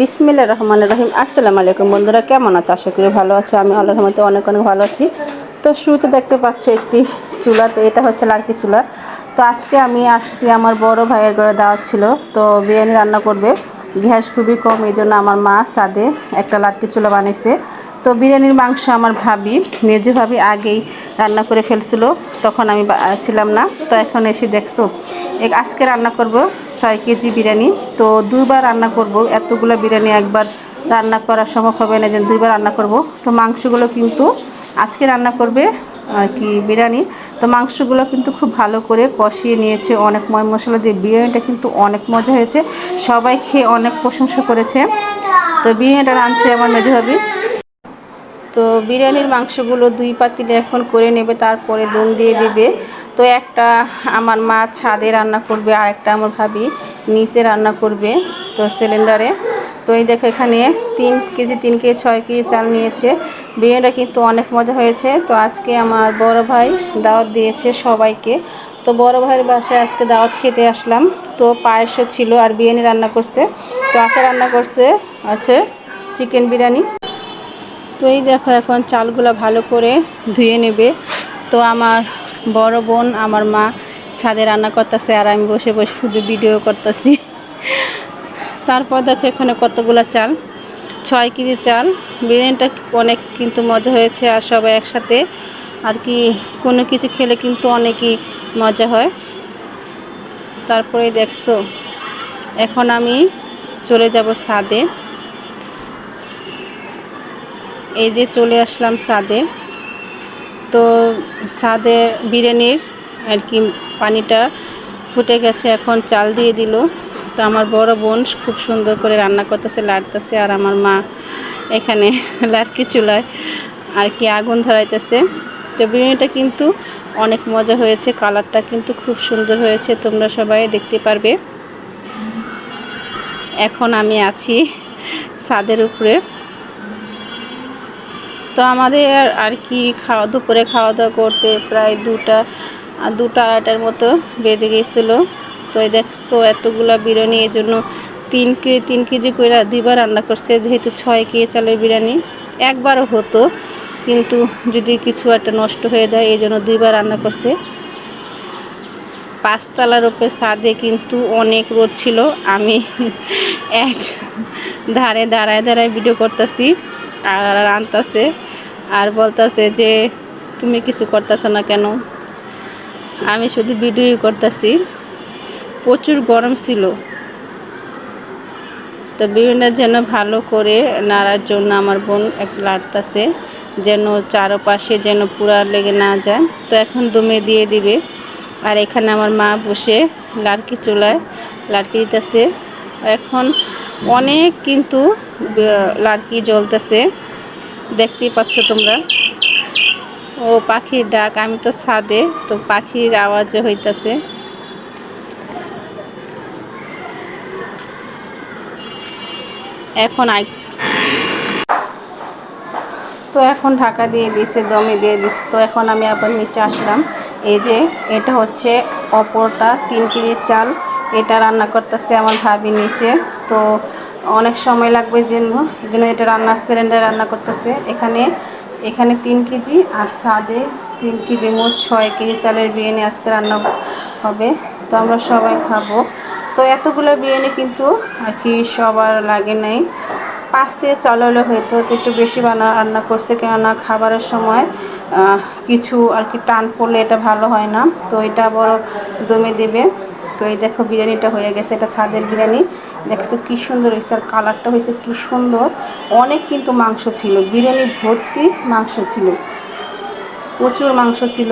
বিসমিল্লা রহমান রহিম। আসসালামু আলাইকুম বন্ধুরা, কেমন আছো? আশা করি ভালো আছো। আমি আল্লাহর রহমতে অনেক অনেক ভালো আছি। তো শুরুতে দেখতে পাচ্ছ একটি চুলা তো এটা হচ্ছে লাড়কি চুলা। তো আজকে আমি আসছি আমার বড় ভাইয়ের ঘরে, দাওয়াত ছিল। তো বিরিয়ানি রান্না করবে। গ্যাস খুবই কম, এই জন্য আমার মা সাদে একটা লাড়কি চুলা বানিয়েছে। তো বিরিয়ানির মাংস আমার ভাবি নিজে ভাবি আগেই রান্না করে ফেলছিল, তখন আমি ছিলাম না। তো এখন এসে দেখছ, এক আজকে রান্না করব ছয় কেজি বিরিয়ানি। তো দুইবার রান্না করব, এতগুলো বিরিয়ানি একবার রান্না করা সম্ভব হবে না যে দুইবার রান্না করব। তো মাংসগুলো কিন্তু আজকে রান্না করবে আর কি বিরিয়ানি। তো মাংসগুলো কিন্তু খুব ভালো করে কষিয়ে নিয়েছে, অনেক ময়, মশলা দিয়ে। বিরিয়ানিটা কিন্তু অনেক মজা হয়েছে, সবাই খেয়ে অনেক প্রশংসা করেছে। তো বিরিয়ানিটা রাঁধছে আমার মেজে ভাবি। তো বিরিয়ানির মাংসগুলো দুই পাতিলে এখন করে নেবে, তারপরে দম দিয়ে দেবে। তো একটা আমার মা ছাদে রান্না করবে আর একটা আমার ভাবি নিচে রান্না করবে, তো সিলিন্ডারে। তো এই দেখো এখানে তিন কেজি তিন কেজি, ছয় কেজি চাল নিয়েছে। বিরিয়ানিটা কিন্তু অনেক মজা হয়েছে। তো আজকে আমার বড় ভাই দাওয়াত দিয়েছে সবাইকে। তো বড় ভাইয়ের বাসায় আজকে দাওয়াত খেতে আসলাম। তো পায়েসও ছিল আর বিরিয়ানি রান্না করছে। তো আচার রান্না করছে আছে চিকেন বিরিয়ানি। তো এই দেখো এখন চালগুলো ভালো করে ধুয়ে নেবে। তো আমার বড় বোন, আমার মা ছাদে রান্না করতেছে আর আমি বসে বসে শুধু ভিডিও করতেছি। তারপর দেখো এখানে কতগুলো চাল। ছয় কেজি চাল। বিরিয়ানিটা অনেক কিন্তু মজা হয়েছে আর সবাই একসাথে। আর কি, কোনো কিছু খেলে কিন্তু অনেকই মজা হয়। তারপরে দেখছ, এখন আমি চলে যাব ছাদে। এই যে চলে আসলাম সাদে। তো সাদে বিরিয়ানির আর কি পানিটা ফুটে গেছে, এখন চাল দিয়ে দিল। তো আমার বড় বোন খুব সুন্দর করে রান্না করতেছে, লাড়তেছে আর আমার মা এখানে লাড়কি চুলায় আর কি আগুন ধরাইতেছে। তো বিরিয়ানিটা কিন্তু অনেক মজা হয়েছে, কালারটা কিন্তু খুব সুন্দর হয়েছে, তোমরা সবাই দেখতে পারবে। এখন আমি আছি ছাদের উপরে। তো আমাদের আর কি খাওয়া, দুপুরে খাওয়া দাওয়া করতে প্রায় দুটা দুটা আড়াইটার মতো বেজে গেছিল। তো এই দেখছ এতগুলা বিরিয়ানি, এই জন্য তিন কেজি তিন কেজি করে দুইবার রান্না করছে, যেহেতু ছয় কেজি চালের বিরিয়ানি। একবারও হতো, কিন্তু যদি কিছু একটা নষ্ট হয়ে যায়, এই জন্য দুইবার রান্না করছে। পাঁচতলার উপরে ছাদে কিন্তু অনেক রোদ ছিল। আমি এক ধারে দাঁড়ায় দাঁড়ায় ভিডিও করতেছি। আনতাছে আর বলতাছে যে, তুমি কিছু করতেছো না কেন? আমি শুধু ভিডিওই করতেছি। প্রচুর গরম ছিল। তো বিভিন্ন যেন ভালো করে নাড়ার জন্য আমার বোন এক লাড়তাছে, যেন চারপাশে যেন পুরা লেগে না যায়। তো এখন দমে দিয়ে দিবে। আর এখানে আমার মা বসে লাড়কি চুলায় লাড়কি দিতেছে। এখন অনেক কিন্তু লাড়কি জ্বলতেছে। দেখতেই পাচ্ছ তোমরা। ও পাখির ডাক, আমি তো ছাদে, তো পাখির আওয়াজও হইতাছে। এখন আই তো এখন ঢাকা দিয়ে দিছে, দমে দিয়ে দিছে। তো এখন আমি আবার নিচে আসলাম। এই যে, এটা হচ্ছে অপরটা, তিন কেজি চাল। এটা রান্না করতেছে আমার ভাবি নিচে। তো অনেক সময় লাগবে জন্য, এই জন্য এটা রান্নার সিলিন্ডার রান্না করতেছে। এখানে এখানে তিন কেজি আর সাদে তিন কেজি মোট ছয় কেজি চালের বিরিয়ানি আজকে রান্না হবে। তো আমরা সবাই খাব। তো এতগুলো বিরিয়ানি কিন্তু আর কি সবার লাগে নাই। পাঁচ কেজি চাল হলে হয়তো, তো একটু বেশি বানা, রান্না করছে কেননা খাবারের সময় কিছু আর কি টান পড়লে এটা ভালো হয় না। তো এটা বড় দমে দেবে। তো এই দেখো বিরিয়ানিটা হয়ে গেছে, এটা ছাদের বিরিয়ানি। দেখছ কি সুন্দর হয়েছে, আর কালারটা হয়েছে কি সুন্দর। অনেক কিন্তু মাংস ছিল, বিরিয়ানি ভর্তি মাংস ছিল। প্রচুর মাংস ছিল।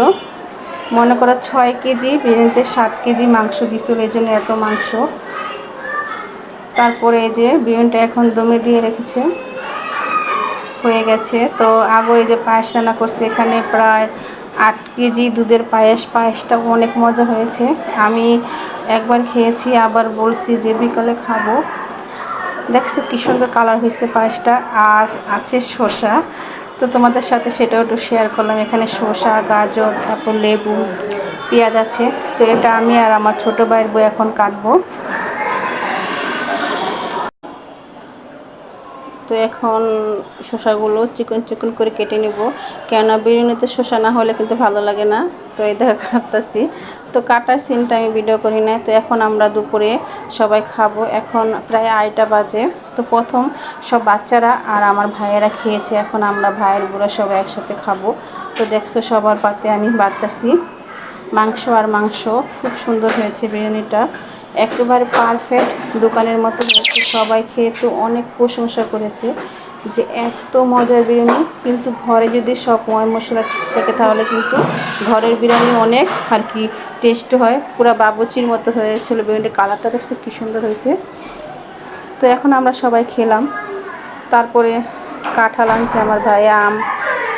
মনে করো ছয় কেজি, বিরিয়ানিতে সাত কেজি মাংস দিছিল, এই জন্য এত মাংস। তারপরে এই যে বিরিয়ানিটা এখন দমে দিয়ে রেখেছে, হয়ে গেছে। তো আবার এই যে পায়েস রান্না করছে, এখানে প্রায় আট কেজি দুধের পায়েস পায়েসটা অনেক মজা হয়েছে। আমি একবার খেয়েছি, আবার বলছি যে বিকালে খাব। দেখছ কি সুন্দর কালার হয়েছে পায়েসটা। আর আছে শসা। তো তোমাদের সাথে সেটাও একটু শেয়ার করলাম। এখানে শসা, গাজর, তারপর লেবু, পেঁয়াজ আছে। তো এটা আমি আর আমার ছোটো ভাইয়ের বই এখন কাটবো। তো এখন শসাগুলো চিকন চিকন করে কেটে নিব। কেননা বিরিয়ানিতে শসা না হলে কিন্তু ভালো লাগে না। তো এই দেখা কাটতেছি। তো কাটার সিনটা আমি ভিডিও করি না তো এখন আমরা দুপুরে সবাই খাব। এখন প্রায় আড়াইটা বাজে। তো প্রথম সব বাচ্চারা আর আমার ভাইয়েরা খেয়েছে। এখন আমরা ভাইয়ের বুড়া সবাই একসাথে খাব। তো দেখছ সবার পাতে আমি বাড়তেছি। মাংস আর মাংস, খুব সুন্দর হয়েছে বিরিয়ানিটা। একেবারে পারফেক্ট দোকানের মতো হয়েছে। সবাই খেয়ে তো অনেক প্রশংসা করেছে যে এত মজার বিরিয়ানি। কিন্তু ঘরে যদি সব ময় মশলা ঠিক থাকে, তাহলে কিন্তু ঘরের বিরিয়ানি অনেক আর কি টেস্ট হয়। পুরো বাবুচির মতো হয়েছিল বিরিয়ানির কালারটা দেখছ কী সুন্দর হয়েছে। তো এখন আমরা সবাই খেলাম। তারপরে কাঁঠাল আনছে আমার ভাই আম।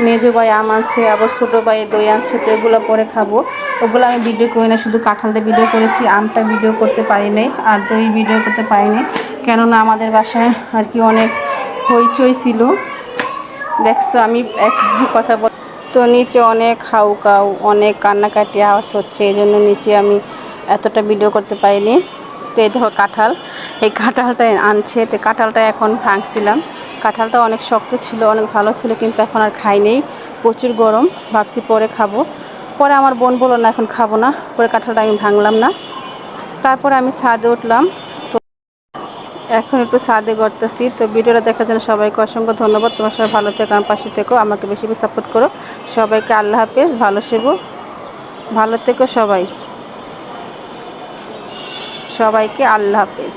মেজো ভাই, আম আনছে আবার ছোটো ভাই, দই আনছে তো এগুলো পরে খাব। ওগুলো আমি ভিডিও করি না, শুধু কাঁঠালটা ভিডিও করেছি, আমটা ভিডিও করতে পারি নাই, আর দই ভিডিও করতে পারি পারিনি কেননা আমাদের বাসায় আর কি অনেক হইচই ছিল। দেখছ, আমি এক কথা বল তো নিচে অনেক হাউ কাউ, অনেক কান্নাকাটি আওয়াজ হচ্ছে, এই জন্য নিচে আমি এতটা ভিডিও করতে পারিনি। তো এই দেখো কাঁঠাল, এই কাঁঠালটা আনছে, তো কাঁঠালটা এখন ভাঙছিলাম। কাঁঠালটা অনেক শক্ত ছিল, অনেক ভালো ছিল, কিন্তু এখন আর খাই নেই। প্রচুর গরম, ভাবছি পরে খাব। পরে আমার বোন বলল, না, এখন খাব না। পরে কাঁঠালটা আমি ভাঙলাম না। তারপরে আমি ছাদে উঠলাম। তো এখন একটু ছাদে করতেছি তো ভিডিওটা দেখার জন্য সবাইকে অসংখ্য ধন্যবাদ। তোমার সবাই ভালো থেকো, আমার পাশে থেকো। আমাকে বেশি বেশি সাপোর্ট করো। সবাইকে আল্লাহ হাফেজ। ভালো সেবো ভালো থেকো সবাই। সবাইকে আল্লাহ হাফেজ।